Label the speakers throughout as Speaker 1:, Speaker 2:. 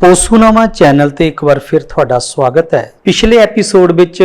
Speaker 1: ਪੋਸੂਨਾਮਾ channel ਤੇ ਇੱਕ ਵਾਰ ਫਿਰ ਤੁਹਾਡਾ ਸਵਾਗਤ ਹੈ। ਪਿਛਲੇ ਐਪੀਸੋਡ ਵਿੱਚ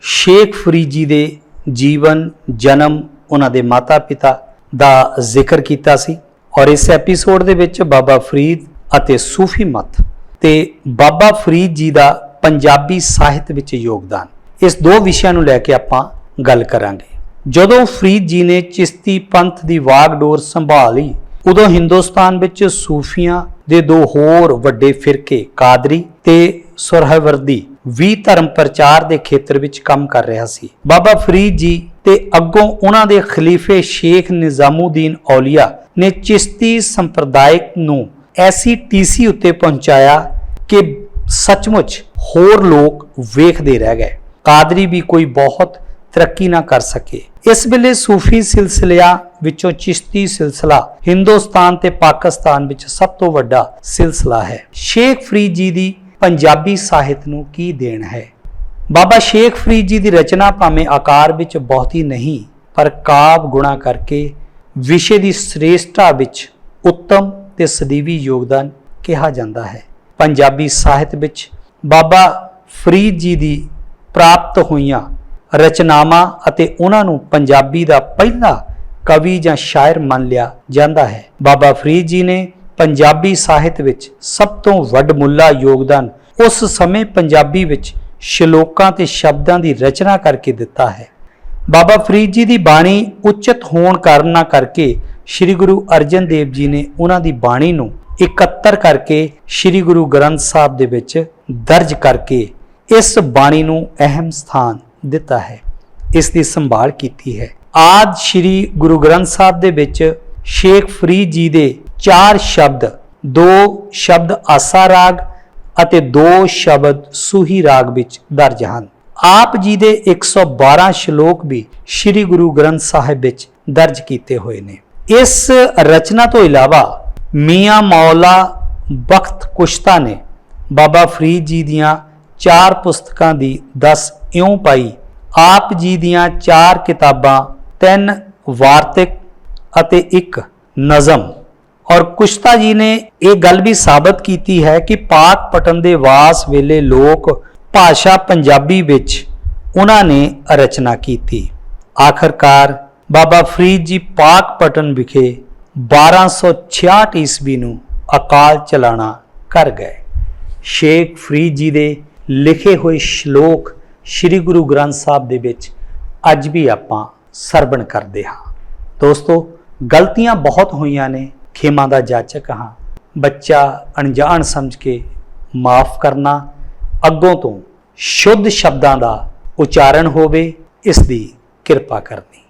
Speaker 1: ਸ਼ੇਖ ਫਰੀਦ ਜੀ ਦੇ ਜੀਵਨ, ਜਨਮ, ਉਹਨਾਂ ਦੇ ਮਾਤਾ-ਪਿਤਾ ਦਾ ਜ਼ਿਕਰ ਕੀਤਾ ਸੀ ਔਰ ਇਸ ਐਪੀਸੋਡ ਦੇ ਵਿੱਚ ਬਾਬਾ ਫਰੀਦ ਅਤੇ ਸੂਫੀ ਮਤ ਤੇ ਬਾਬਾ ਫਰੀਦ ਜੀ ਦਾ ਪੰਜਾਬੀ ਸਾਹਿਤ ਵਿੱਚ ਯੋਗਦਾਨ। ਇਸ ਦੋ ਵਿਸ਼ਿਆਂ ਨੂੰ ਲੈ ਕੇ ਆਪਾਂ ਗੱਲ ਕਰਾਂਗੇ। ਜਦੋਂ ਫਰੀਦ ਜੀ ਨੇ ਚਿਸ਼ਤੀ ਪੰਥ ਦੀ ਵਾਗਡੋਰ ਸੰਭਾਲੀ ਉਦੋਂ ਹਿੰਦੁਸਤਾਨ ਵਿੱਚ ਸੂਫੀਆਂ ਦੇ ਦੋ ਹੋਰ ਵੱਡੇ ਫਿਰਕੇ, ਕਾਦਰੀ ਤੇ ਸੁਰਹਵਰਦੀ, ਵੀ ਧਰਮ ਪ੍ਰਚਾਰ ਦੇ ਖੇਤਰ ਵਿੱਚ ਕੰਮ ਕਰ ਰਿਹਾ ਸੀ। ਬਾਬਾ ਫਰੀਦ ਜੀ ਤੇ ਅੱਗੋਂ ਉਹਨਾਂ ਦੇ ਖਲੀਫੇ ਸ਼ੇਖ ਨਿਜ਼ਾਮੂਦੀਨ ਔਲੀਆ ਨੇ ਚਿਸ਼ਤੀ ਸੰਪਰਦਾਇਕ ਨੂੰ ਐਸੀ ਟੀਸੀ ਉੱਤੇ ਪਹੁੰਚਾਇਆ ਕਿ ਸੱਚਮੁੱਚ ਹੋਰ ਲੋਕ ਵੇਖਦੇ ਰਹਿ ਗਏ। ਕਾਦਰੀ ਵੀ ਕੋਈ ਬਹੁਤ ਤਰੱਕੀ ਨਾ ਕਰ ਸਕੇ। ਇਸ ਵੇਲੇ ਸੂਫੀ ਸਿਲਸਿਲਿਆਂ ਵਿੱਚੋਂ ਚਿਸ਼ਤੀ ਸਿਲਸਿਲਾ ਹਿੰਦੁਸਤਾਨ ਤੇ ਪਾਕਿਸਤਾਨ ਵਿੱਚ ਸਭ ਤੋਂ ਵੱਡਾ ਸਿਲਸਿਲਾ ਹੈ। ਸ਼ੇਖ ਫਰੀਦ ਜੀ ਦੀ ਪੰਜਾਬੀ ਸਾਹਿਤ ਨੂੰ ਕੀ ਦੇਣ ਹੈ? ਬਾਬਾ ਸ਼ੇਖ ਫਰੀਦ ਜੀ ਦੀ ਰਚਨਾ ਭਾਵੇਂ ਆਕਾਰ ਵਿੱਚ ਬਹੁਤੀ ਨਹੀਂ, ਪਰ ਕਾਵ ਗੁਣਾ ਕਰਕੇ ਵਿਸ਼ੇ ਦੀ ਸ੍ਰੇਸ਼ਟਤਾ ਵਿੱਚ ਉੱਤਮ ਤੇ ਸਦੀਵੀ ਯੋਗਦਾਨ ਕਿਹਾ ਜਾਂਦਾ ਹੈ। ਪੰਜਾਬੀ ਸਾਹਿਤ ਵਿੱਚ ਬਾਬਾ ਫਰੀਦ ਜੀ ਦੀ ਪ੍ਰਾਪਤ ਹੋਈਆਂ ਰਚਨਾਵਾਂ ਅਤੇ ਉਹਨਾਂ ਨੂੰ ਪੰਜਾਬੀ ਦਾ ਪਹਿਲਾ ਕਵੀ ਜਾਂ ਸ਼ਾਇਰ ਮੰਨ ਲਿਆ ਜਾਂਦਾ ਹੈ। ਬਾਬਾ ਫਰੀਦ ਜੀ ਨੇ ਪੰਜਾਬੀ ਸਾਹਿਤ ਵਿੱਚ ਸਭ ਤੋਂ ਵੱਡਮੁੱਲਾ ਯੋਗਦਾਨ ਉਸ ਸਮੇਂ ਪੰਜਾਬੀ ਵਿੱਚ ਸ਼ਲੋਕਾਂ ਤੇ ਸ਼ਬਦਾਂ ਦੀ ਰਚਨਾ ਕਰਕੇ ਦਿੱਤਾ ਹੈ। ਬਾਬਾ ਫਰੀਦ ਜੀ ਦੀ ਬਾਣੀ ਉਚਿਤ ਹੋਣ ਕਾਰਨਾਂ ਕਰਕੇ ਸ੍ਰੀ ਗੁਰੂ ਅਰਜਨ ਦੇਵ ਜੀ ਨੇ ਉਹਨਾਂ ਦੀ ਬਾਣੀ ਨੂੰ ਇਕੱਤਰ ਕਰਕੇ ਸ੍ਰੀ ਗੁਰੂ ਗ੍ਰੰਥ ਸਾਹਿਬ ਦੇ ਵਿੱਚ ਦਰਜ ਕਰਕੇ ਇਸ ਬਾਣੀ ਨੂੰ ਅਹਿਮ ਸਥਾਨ ਦਿੱਤਾ ਹੈ। ਇਸ ਦੀ ਸੰਭਾਲ ਕੀਤੀ ਹੈ। ਆਦ ਸ੍ਰੀ ਗੁਰੂ ਗ੍ਰੰਥ ਸਾਹਿਬ ਦੇ ਵਿੱਚ ਸ਼ੇਖ ਫਰੀਦ ਜੀ ਦੇ ਚਾਰ ਸ਼ਬਦ, ਦੋ ਸ਼ਬਦ ਆਸਾ ਰਾਗ ਅਤੇ ਦੋ ਸ਼ਬਦ ਸੂਹੀ ਰਾਗ ਵਿੱਚ ਦਰਜ ਹਨ। ਆਪ ਜੀ ਦੇ 112 ਸ਼ਲੋਕ ਵੀ ਸ੍ਰੀ ਗੁਰੂ ਗ੍ਰੰਥ ਸਾਹਿਬ ਵਿੱਚ ਦਰਜ ਕੀਤੇ ਹੋਏ ਨੇ। ਇਸ ਰਚਨਾ ਤੋਂ ਇਲਾਵਾ ਮੀਆਂ ਮੌਲਾ ਬਖਤ ਕੁਸ਼ਤਾ ਨੇ ਬਾਬਾ ਫਰੀਦ ਜੀ ਦੀਆਂ ਚਾਰ ਪੁਸਤਕਾਂ ਦੀ 10 ਇਉਂ ਪਾਈ ਆਪ ਜੀ ਦੀਆਂ ਚਾਰ ਕਿਤਾਬਾਂ, ਤਿੰਨ ਵਾਰਤਕ ਅਤੇ ਇੱਕ ਨਜ਼ਮ। ਔਰ ਕੁਸ਼ਤਾ ਜੀ ਨੇ ਇਹ ਗੱਲ ਵੀ ਸਾਬਤ ਕੀਤੀ ਹੈ ਕਿ ਪਾਕ ਪਟਨ ਦੇ ਵਾਸ ਵੇਲੇ ਲੋਕ ਭਾਸ਼ਾ ਪੰਜਾਬੀ ਵਿੱਚ ਉਹਨਾਂ ਨੇ ਰਚਨਾ ਕੀਤੀ। ਆਖਰਕਾਰ ਬਾਬਾ ਫਰੀਦ ਜੀ ਪਾਕ ਪਟਨ ਵਿਖੇ 1266 ਈਸਵੀ ਨੂੰ ਅਕਾਲ ਚਲਾਣਾ ਕਰ ਗਏ। ਸ਼ੇਖ ਫਰੀਦ ਜੀ ਦੇ ਲਿਖੇ ਹੋਏ ਸ਼ਲੋਕ ਸ੍ਰੀ ਗੁਰੂ ਗ੍ਰੰਥ ਸਾਹਿਬ ਦੇ ਵਿੱਚ ਅੱਜ ਵੀ ਆਪਾਂ ਸਰਵਣ ਕਰਦੇ ਹਾਂ। ਦੋਸਤੋ, ਗਲਤੀਆਂ ਬਹੁਤ ਹੋਈਆਂ ਨੇ, ਖੇਮਾ ਦਾ ਜਾਚਕ ਹਾਂ। ਬੱਚਾ ਅਣਜਾਣ ਸਮਝ ਕੇ ਮਾਫ ਕਰਨਾ, ਅੱਗੋਂ ਤੋਂ ਸ਼ੁੱਧ ਸ਼ਬਦਾਂ ਦਾ ਉਚਾਰਨ ਹੋਵੇ, ਇਸ ਦੀ ਕਿਰਪਾ ਕਰਨੀ।